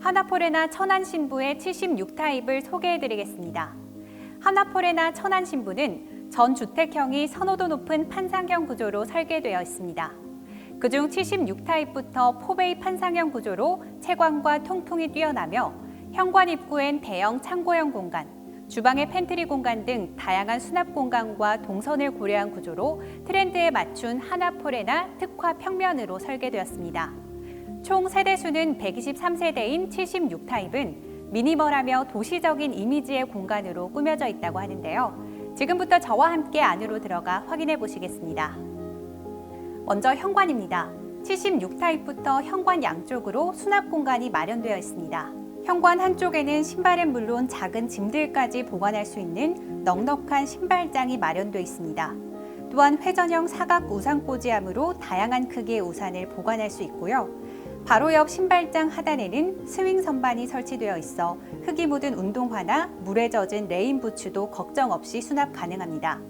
하나포레나 천안 신부의 76타입을 소개해드리겠습니다. 하나포레나 천안 신부는 전 주택형이 선호도 높은 판상형 구조로 설계되어 있습니다. 그중 76타입부터 포베이 판상형 구조로 채광과 통풍이 뛰어나며 현관 입구엔 대형 창고형 공간, 주방의 팬트리 공간 등 다양한 수납 공간과 동선을 고려한 구조로 트렌드에 맞춘 하나포레나 특화 평면으로 설계되었습니다. 총 세대 수는 123세대인 76타입은 미니멀하며 도시적인 이미지의 공간으로 꾸며져 있다고 하는데요. 지금부터 저와 함께 안으로 들어가 확인해 보시겠습니다. 먼저 현관입니다. 76타입부터 현관 양쪽으로 수납 공간이 마련되어 있습니다. 현관 한쪽에는 신발은 물론 작은 짐들까지 보관할 수 있는 넉넉한 신발장이 마련되어 있습니다. 또한 회전형 사각 우산 꽂이함으로 다양한 크기의 우산을 보관할 수 있고요. 바로 옆 신발장 하단에는 스윙 선반이 설치되어 있어 흙이 묻은 운동화나 물에 젖은 레인 부츠도 걱정 없이 수납 가능합니다.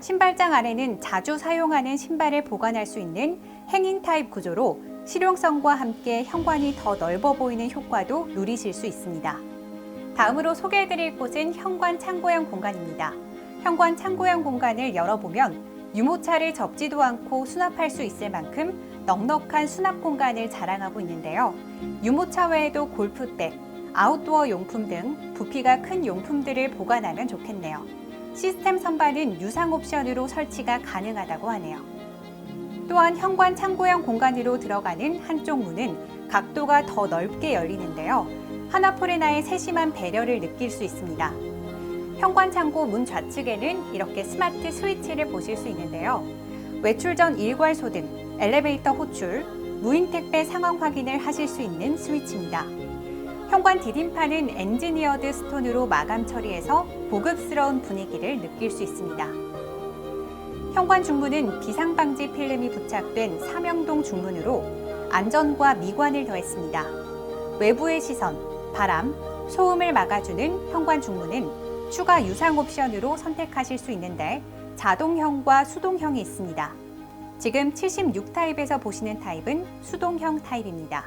신발장 아래는 자주 사용하는 신발을 보관할 수 있는 행잉 타입 구조로 실용성과 함께 현관이 더 넓어 보이는 효과도 누리실 수 있습니다. 다음으로 소개해드릴 곳은 현관 창고형 공간입니다. 현관 창고형 공간을 열어보면 유모차를 접지도 않고 수납할 수 있을 만큼 넉넉한 수납 공간을 자랑하고 있는데요. 유모차 외에도 골프백, 아웃도어 용품 등 부피가 큰 용품들을 보관하면 좋겠네요. 시스템 선반은 유상 옵션으로 설치가 가능하다고 하네요. 또한 현관 창고형 공간으로 들어가는 한쪽 문은 각도가 더 넓게 열리는데요. 하나포레나의 세심한 배려를 느낄 수 있습니다. 현관 창고 문 좌측에는 이렇게 스마트 스위치를 보실 수 있는데요. 외출 전 일괄 소 등 엘리베이터 호출, 무인 택배 상황 확인을 하실 수 있는 스위치입니다. 현관 디딤판은 엔지니어드 스톤으로 마감 처리해서 고급스러운 분위기를 느낄 수 있습니다. 현관 중문은 비상 방지 필름이 부착된 삼형동 중문으로 안전과 미관을 더했습니다. 외부의 시선, 바람, 소음을 막아주는 현관 중문은 추가 유상 옵션으로 선택하실 수 있는데 자동형과 수동형이 있습니다. 지금 76타입에서 보시는 타입은 수동형 타입입니다.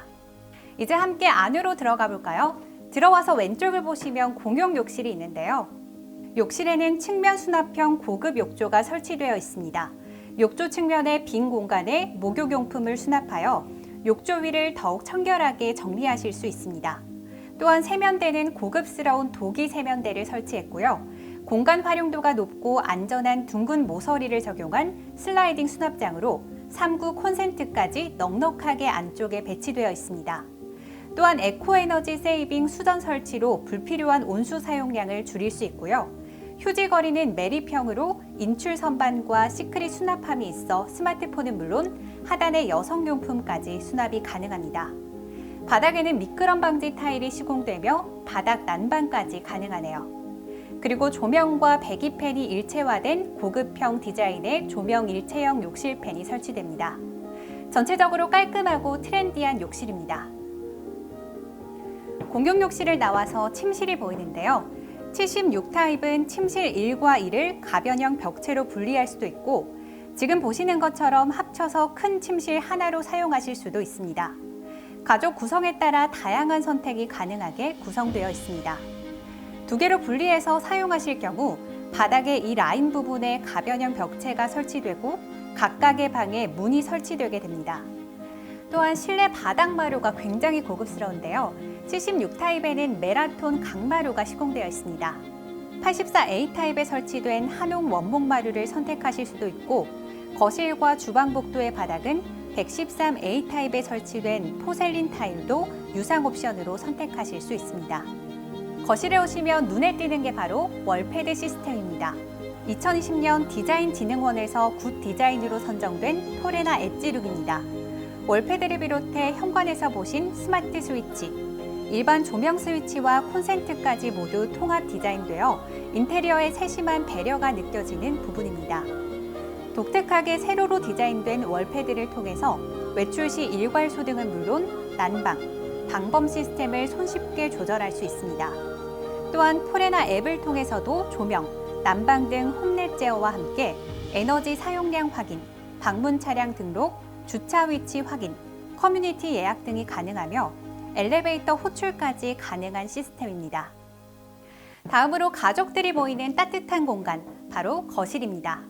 이제 함께 안으로 들어가 볼까요? 들어와서 왼쪽을 보시면 공용 욕실이 있는데요. 욕실에는 측면 수납형 고급 욕조가 설치되어 있습니다. 욕조 측면의 빈 공간에 목욕용품을 수납하여 욕조 위를 더욱 청결하게 정리하실 수 있습니다. 또한 세면대는 고급스러운 독이 세면대를 설치했고요. 공간 활용도가 높고 안전한 둥근 모서리를 적용한 슬라이딩 수납장으로 3구 콘센트까지 넉넉하게 안쪽에 배치되어 있습니다. 또한 에코에너지 세이빙 수전 설치로 불필요한 온수 사용량을 줄일 수 있고요. 휴지 거리는 매립형으로 인출 선반과 시크릿 수납함이 있어 스마트폰은 물론 하단의 여성용품까지 수납이 가능합니다. 바닥에는 미끄럼 방지 타일이 시공되며 바닥 난방까지 가능하네요. 그리고 조명과 배기팬이 일체화된 고급형 디자인의 조명 일체형 욕실팬이 설치됩니다. 전체적으로 깔끔하고 트렌디한 욕실입니다. 공용 욕실을 나와서 침실이 보이는데요. 76타입은 침실 1과 2를 가변형 벽체로 분리할 수도 있고 지금 보시는 것처럼 합쳐서 큰 침실 하나로 사용하실 수도 있습니다. 가족 구성에 따라 다양한 선택이 가능하게 구성되어 있습니다. 두 개로 분리해서 사용하실 경우 바닥의 이 라인 부분에 가변형 벽체가 설치되고 각각의 방에 문이 설치되게 됩니다. 또한 실내 바닥 마루가 굉장히 고급스러운데요. 76타입에는 메라톤 강마루가 시공되어 있습니다. 84A 타입에 설치된 한옥 원목 마루를 선택하실 수도 있고 거실과 주방 복도의 바닥은 113A 타입에 설치된 포셀린 타일도 유상 옵션으로 선택하실 수 있습니다. 거실에 오시면 눈에 띄는 게 바로 월패드 시스템입니다. 2020년 디자인진흥원에서 굿 디자인으로 선정된 포레나 엣지룩입니다. 월패드를 비롯해 현관에서 보신 스마트 스위치, 일반 조명 스위치와 콘센트까지 모두 통합 디자인되어 인테리어의 세심한 배려가 느껴지는 부분입니다. 독특하게 세로로 디자인된 월패드를 통해서 외출 시 일괄 소 등은 물론 난방, 방범 시스템을 손쉽게 조절할 수 있습니다. 또한 포레나 앱을 통해서도 조명, 난방 등 홈넷 제어와 함께 에너지 사용량 확인, 방문 차량 등록, 주차 위치 확인, 커뮤니티 예약 등이 가능하며 엘리베이터 호출까지 가능한 시스템입니다. 다음으로 가족들이 모이는 따뜻한 공간, 바로 거실입니다.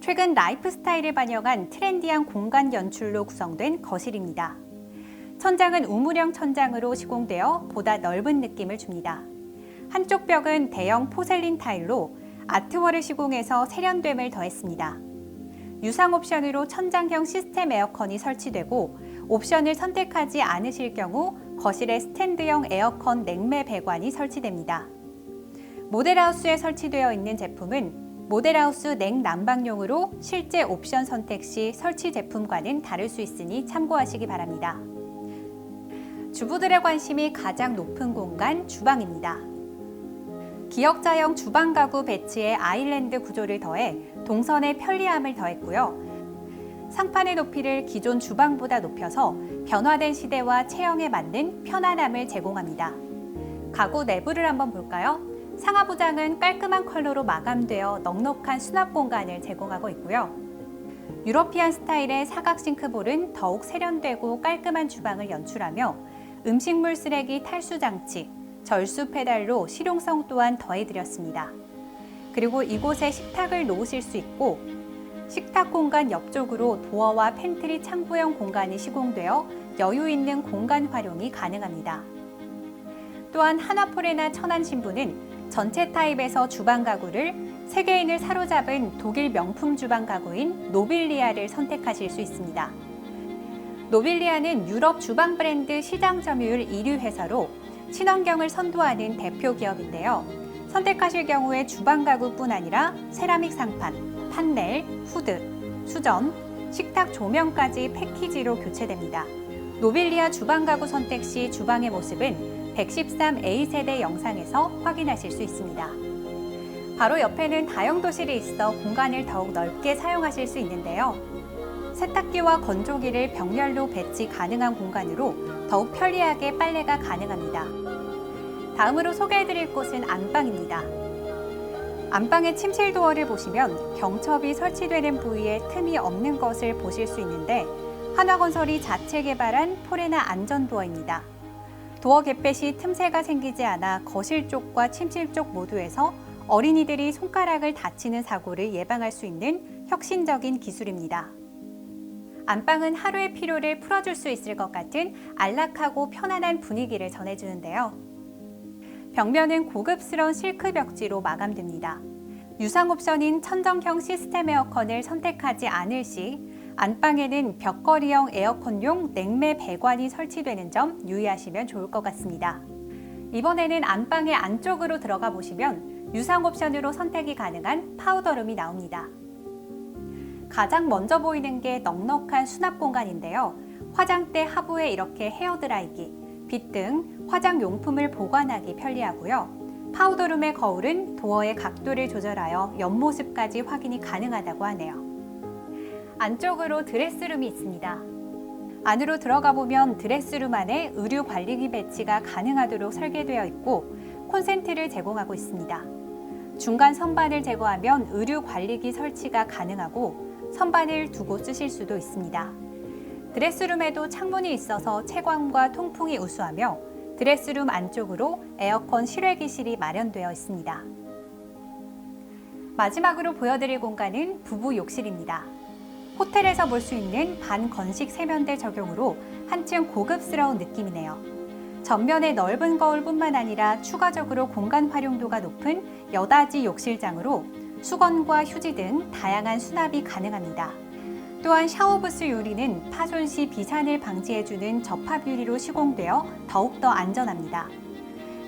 최근 라이프 스타일을 반영한 트렌디한 공간 연출로 구성된 거실입니다. 천장은 우물형 천장으로 시공되어 보다 넓은 느낌을 줍니다. 한쪽 벽은 대형 포셀린 타일로 아트월을 시공해서 세련됨을 더했습니다. 유상 옵션으로 천장형 시스템 에어컨이 설치되고 옵션을 선택하지 않으실 경우 거실에 스탠드형 에어컨 냉매 배관이 설치됩니다. 모델하우스에 설치되어 있는 제품은 모델하우스 냉난방용으로 실제 옵션 선택 시 설치 제품과는 다를 수 있으니 참고하시기 바랍니다. 주부들의 관심이 가장 높은 공간 주방입니다. 기역자형 주방 가구 배치에 아일랜드 구조를 더해 동선의 편리함을 더했고요. 상판의 높이를 기존 주방보다 높여서 변화된 시대와 체형에 맞는 편안함을 제공합니다. 가구 내부를 한번 볼까요? 상하부장은 깔끔한 컬러로 마감되어 넉넉한 수납 공간을 제공하고 있고요. 유러피안 스타일의 사각 싱크볼은 더욱 세련되고 깔끔한 주방을 연출하며 음식물 쓰레기 탈수 장치, 절수 페달로 실용성 또한 더해드렸습니다. 그리고 이곳에 식탁을 놓으실 수 있고 식탁 공간 옆쪽으로 도어와 팬트리 창부형 공간이 시공되어 여유 있는 공간 활용이 가능합니다. 또한 하나포레나 천안 신부는 전체 타입에서 주방 가구를 세계인을 사로잡은 독일 명품 주방 가구인 노빌리아를 선택하실 수 있습니다. 노빌리아는 유럽 주방 브랜드 시장 점유율 1위 회사로 친환경을 선도하는 대표 기업인데요. 선택하실 경우에 주방 가구뿐 아니라 세라믹 상판, 판넬, 후드, 수전, 식탁 조명까지 패키지로 교체됩니다. 노빌리아 주방 가구 선택 시 주방의 모습은 113A 세대 영상에서 확인하실 수 있습니다. 바로 옆에는 다용도실이 있어 공간을 더욱 넓게 사용하실 수 있는데요. 세탁기와 건조기를 병렬로 배치 가능한 공간으로 더욱 편리하게 빨래가 가능합니다. 다음으로 소개해드릴 곳은 안방입니다. 안방의 침실 도어를 보시면 경첩이 설치되는 부위에 틈이 없는 것을 보실 수 있는데 한화건설이 자체 개발한 포레나 안전도어입니다. 도어 시 틈새가 생기지 않아 거실 쪽과 침실 쪽 모두에서 어린이들이 손가락을 다치는 사고를 예방할 수 있는 혁신적인 기술입니다. 안방은 하루의 피로를 풀어줄 수 있을 것 같은 안락하고 편안한 분위기를 전해주는데요. 벽면은 고급스러운 실크 벽지로 마감됩니다. 유상 옵션인 천정형 시스템 에어컨을 선택하지 않을 시 안방에는 벽걸이형 에어컨용 냉매 배관이 설치되는 점 유의하시면 좋을 것 같습니다. 이번에는 안방의 안쪽으로 들어가 보시면 유상 옵션으로 선택이 가능한 파우더룸이 나옵니다. 가장 먼저 보이는 게 넉넉한 수납 공간인데요. 화장대 하부에 이렇게 헤어드라이기, 빗 등 화장 용품을 보관하기 편리하고요. 파우더룸의 거울은 도어의 각도를 조절하여 옆모습까지 확인이 가능하다고 하네요. 안쪽으로 드레스룸이 있습니다. 안으로 들어가 보면 드레스룸 안에 의류 관리기 배치가 가능하도록 설계되어 있고 콘센트를 제공하고 있습니다. 중간 선반을 제거하면 의류 관리기 설치가 가능하고 선반을 두고 쓰실 수도 있습니다. 드레스룸에도 창문이 있어서 채광과 통풍이 우수하며 드레스룸 안쪽으로 에어컨 실외기실이 마련되어 있습니다. 마지막으로 보여드릴 공간은 부부 욕실입니다. 호텔에서 볼 수 있는 반건식 세면대 적용으로 한층 고급스러운 느낌이네요. 전면의 넓은 거울뿐만 아니라 추가적으로 공간 활용도가 높은 여다지 욕실장으로 수건과 휴지 등 다양한 수납이 가능합니다. 또한 샤워부스 유리는 파손 시 비산을 방지해주는 접합 유리로 시공되어 더욱더 안전합니다.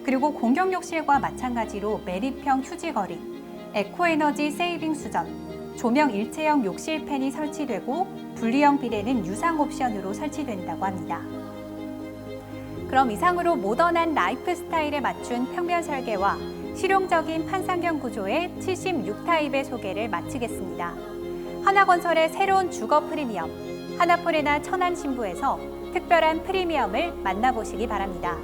그리고 공용 욕실과 마찬가지로 매립형 휴지거리, 에코에너지 세이빙 수전, 조명 일체형 욕실 팬이 설치되고 분리형 비대는 유상 옵션으로 설치된다고 합니다. 그럼 이상으로 모던한 라이프 스타일에 맞춘 평면 설계와 실용적인 판상형 구조의 76타입의 소개를 마치겠습니다. 하나건설의 새로운 주거 프리미엄, 하나포레나 천안 신부에서 특별한 프리미엄을 만나보시기 바랍니다.